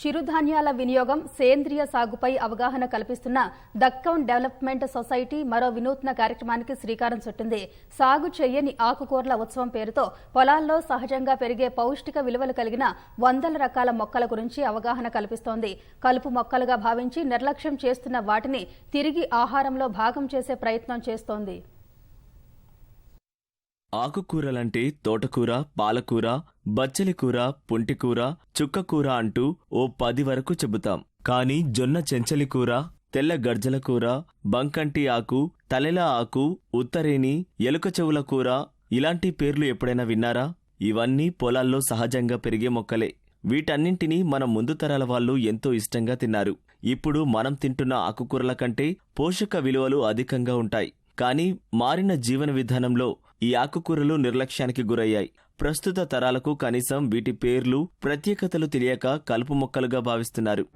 చిరుధాన్యాల వినియోగం సేంద్రియ సాగుపై అవగాహన కల్పిస్తున్న దక్కౌన్ డెవలప్మెంట్ సొసైటీ మరో వినూత్న కార్యక్రమానికి శ్రీకారం చుట్టింది. సాగు చెయ్యని ఆకుకూరల ఉత్సవం పేరుతో పొలాల్లో సహజంగా పెరిగే పౌష్టిక విలువలు కలిగిన వందల రకాల మొక్కల గురించి అవగాహన కల్పిస్తోంది. కలుపు మొక్కలుగా భావించి నిర్లక్ష్యం చేస్తున్న వాటిని తిరిగి ఆహారంలో భాగం చేసే ప్రయత్నం చేస్తోంది. ఆకుకూరలంటే తోటకూర పాలకూర బచ్చలికూర పుంటికూర చుక్కకూర అంటూ ఓ పది వరకు చెబుతాం. కానీ జొన్న చెంచలి కూర తెల్ల గర్జల కూర బంకంటి ఆకు తలెల ఆకు ఉత్తరేని ఎలుక చెవుల కూర ఇలాంటి పేర్లు ఎప్పుడైనా విన్నారా? ఇవన్నీ పొలాల్లో సహజంగా పెరిగే మొక్కలే. వీటన్నింటినీ మన ముందు తరాల వాళ్ళు ఎంతో ఇష్టంగా తిన్నారు. ఇప్పుడు మనం తింటున్న ఆకుకూరల కంటే పోషక విలువలు అధికంగా ఉంటాయి. కానీ మారిన జీవన విధానంలో ఈ ఆకుకూరలు నిర్లక్ష్యానికి గురయ్యాయి. ప్రస్తుత తరాలకు కనీసం వీటి పేర్లు ప్రత్యేకతలు తెలియక కలుపు మొక్కలుగా భావిస్తున్నారు.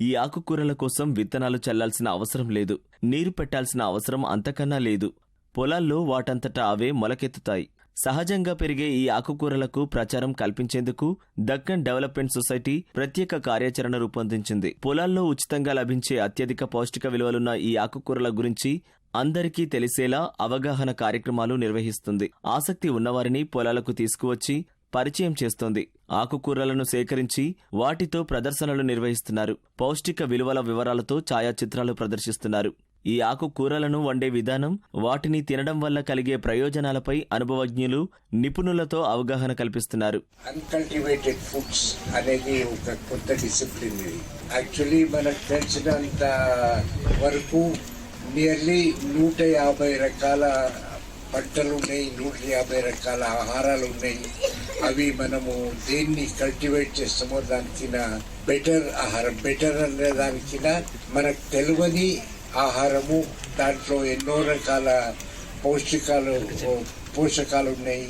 ఈ ఆకుకూరల కోసం విత్తనాలు చల్లాల్సిన అవసరం లేదు. నీరు పెట్టాల్సిన అవసరం అంతకన్నా లేదు. పొలాల్లో వాటంతటా అవే మొలకెత్తుతాయి. సహజంగా పెరిగే ఈ ఆకుకూరలకు ప్రచారం కల్పించేందుకు దక్కన్ డెవలప్మెంట్ సొసైటీ ప్రత్యేక కార్యాచరణ రూపొందించింది. పొలాల్లో ఉచితంగా లభించే అత్యధిక పౌష్టిక విలువలున్న ఈ ఆకుకూరల గురించి అందరికీ తెలిసేలా అవగాహన కార్యక్రమాలు నిర్వహిస్తుంది. ఆసక్తి ఉన్నవారిని పొలాలకు తీసుకువచ్చి పరిచయం చేస్తోంది. ఆకుకూరలను సేకరించి వాటితో ప్రదర్శనలు నిర్వహిస్తున్నారు. పౌష్టిక విలువల వివరాలతో ఛాయాచిత్రాలు ప్రదర్శిస్తున్నారు. ఈ ఆకుకూరలను వండే విధానం వాటిని తినడం వల్ల కలిగే ప్రయోజనాలపై అనుభవజ్ఞులు నిపుణులతో అవగాహన కల్పిస్తున్నారు. అన్కల్టివేటెడ్ ఫుడ్స్ అనేది ఒక కొత్త డిసిప్లిన్ ఇది. యాక్చువల్లీ మనకు తెలిసినంత వరకు నియర్లీ నూట యాభై రకాల పంటలు ఉన్నాయి నూట యాభై రకాల ఆహారాలు ఉన్నాయి. అవి మనము దేన్ని కల్టివేట్ చేస్తామో దానికిన బెటర్ ఆహారం బెటర్ అనే దానికిన మనకు తెలియని ఆహారము దాంట్లో ఎన్నో రకాల పౌష్టికాలు పోషకాలు ఉన్నాయి.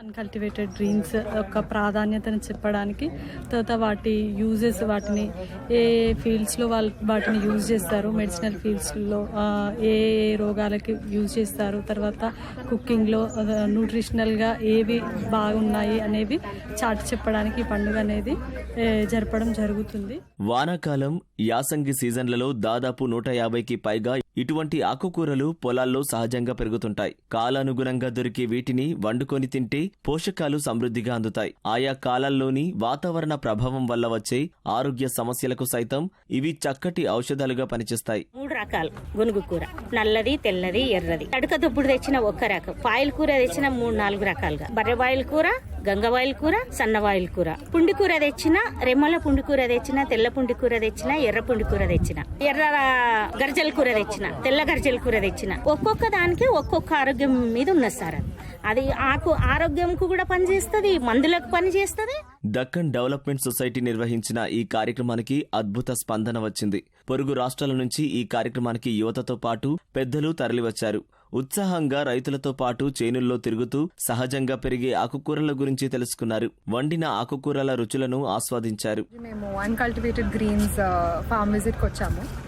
అన్కల్టివేటెడ్ గ్రీన్స్ యొక్క ప్రాధాన్యతను చెప్పడానికి. తర్వాత వాటి యూజెస్ వాటిని ఏ ఫీల్డ్స్లో వాళ్ళు వాటిని యూజ్ చేస్తారు? మెడిసినల్ ఫీల్డ్స్లో ఏ ఏ రోగాలకి యూజ్ చేస్తారు? తర్వాత కుకింగ్లో న్యూట్రిషనల్గా ఏవి బాగున్నాయి అనేవి చాటి చెప్పడానికి ఈ పండుగ అనేది జరపడం జరుగుతుంది. వానాకాలం యాసంగి సీజన్లలో దాదాపు నూట యాభైకి పైగా ఇటువంటి ఆకుకూరలు పొలాల్లో సహజంగా పెరుగుతుంటాయి. కాలానుగుణంగా దొరికే వీటిని వండుకొని తింటే పోషకాలు సమృద్ధిగా అందుతాయి. ఆయా కాలాల్లోని వాతావరణ ప్రభావం వల్ల వచ్చే ఆరోగ్య సమస్యలకు సైతం ఇవి చక్కటి ఔషధాలుగా పనిచేస్తాయి. మూడు రకాలు. గునుగు కూర. నల్లది తెల్లది ఎర్రది. తడుక దుప్పుడు తెచ్చిన ఒక్క రకం. పాయల కూర తెచ్చిన మూడు నాలుగు రకాలుగా. బర్రెబాయిల కూర గంగవాయిల కూర సన్నవాయిల్ కూర. పుండి కూర తెచ్చిన రెమ్మల పుండి కూర తెచ్చిన తెల్ల పుండి కూర తెచ్చిన ఎర్ర పుండి కూర తెచ్చిన. ఎర్ర గర్జల కూర తెచ్చిన తెల్ల గర్జల కూర తెచ్చిన. ఒక్కొక్క దానికి ఒక్కొక్క ఆరోగ్యం మీద ఉన్నది సార్ అది ఆకు ఆరోగ్యంకు కూడా పనిచేస్తుంది మందులకు పనిచేస్తుంది. దక్కన్ డెవలప్మెంట్ సొసైటీ నిర్వహించిన ఈ కార్యక్రమానికి అద్భుత స్పందన వచ్చింది. పొరుగు రాష్ట్రాల నుంచి ఈ కార్యక్రమానికి యువతతో పాటు పెద్దలు తరలివచ్చారు. ఉత్సాహంగా రైతులతో పాటు చేనుల్లో తిరుగుతూ సహజంగా పెరిగే ఆకుకూరల గురించి తెలుసుకున్నారు. వండిన ఆకుకూరల రుచులను ఆస్వాదించారు. మేము అన్కల్టివేటెడ్ గ్రీన్స్ ఫామ్ విజిట్కి వచ్చాము.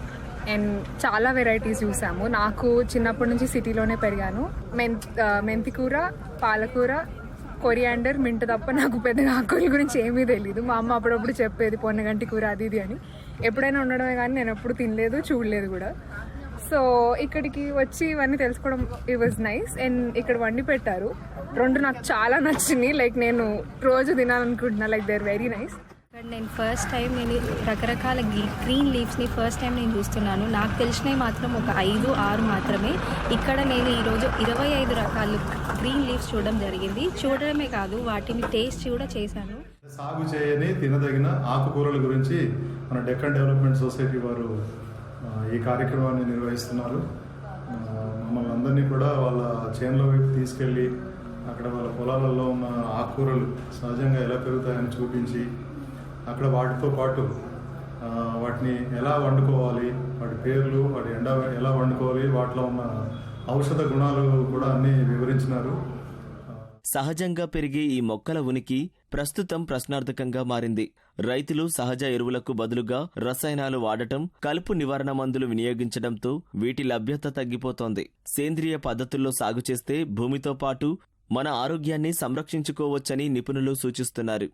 అండ్ చాలా వెరైటీస్ చూసాము. నాకు చిన్నప్పటి నుంచి సిటీలోనే పెరిగాను. మెంత్ మెంతికూర పాలకూర కొరియాండర్ మింట్ తప్ప నాకు పెద్దగా ఆకుల గురించి ఏమీ తెలియదు మా అమ్మ అప్పుడప్పుడు చెప్పేది పొన్నగంటి కూర అది ఇది అని. ఎప్పుడైనా ఉండడమే కానీ నేను ఎప్పుడు తినలేదు చూడలేదు కూడా. సో ఇక్కడికి వచ్చి ఇవన్నీ తెలుసుకోవడం ఇట్ వాజ్ నైస్ అండ్ ఇక్కడ వండి పెట్టారు. రెండు నాకు చాలా నచ్చింది లైక్ నేను రోజు తినాలనుకుంటున్నా. లైక్ దే వెరీ నైస్ ఇక్కడ నేను ఫస్ట్ టైం నేను రకరకాల గ్రీ- గ్రీన్ లీవ్స్ని ఫస్ట్ టైం నేను చూస్తున్నాను. నాకు తెలిసినవి మాత్రం ఒక ఐదు ఆరు మాత్రమే. ఇక్కడ నేను ఈరోజు ఇరవై ఐదు రకాలు గ్రీన్ లీవ్స్ చూడడం జరిగింది. చూడడమే కాదు వాటిని టేస్ట్ కూడా చేశాను. సాగు చేయని తినదగిన ఆకుకూరల గురించి మన డెక్కన్ డెవలప్మెంట్ సొసైటీ వారు ఈ కార్యక్రమాన్ని నిర్వహిస్తున్నారు. మమ్మల్ని అందరినీ కూడా వాళ్ళ చేనుల వైపు తీసుకెళ్ళి అక్కడ వాళ్ళ పొలాలలో ఉన్న ఆకుకూరలు సహజంగా ఎలా పెరుగుతాయని చూపించి అక్కడ వాటితో పాటు వాటిని ఎలా వండుకోవాలి వాటి పేర్లు వాటి ఎండ ఎలా వండుకోవాలి వాటిలో ఉన్న ఔషధ గుణాలు కూడా అన్నీ వివరించినారు. సహజంగా పెరిగే ఈ మొక్కల ఉనికి ప్రస్తుతం ప్రశ్నార్థకంగా మారింది. రైతులు సహజ ఎరువులకు బదులుగా రసాయనాలు వాడటం కలుపు నివారణ మందులు వినియోగించడంతో వీటి లభ్యత తగ్గిపోతోంది. సేంద్రియ పద్ధతుల్లో సాగు చేస్తే భూమితో పాటు మన ఆరోగ్యాన్ని సంరక్షించుకోవచ్చని నిపుణులు సూచిస్తున్నారు.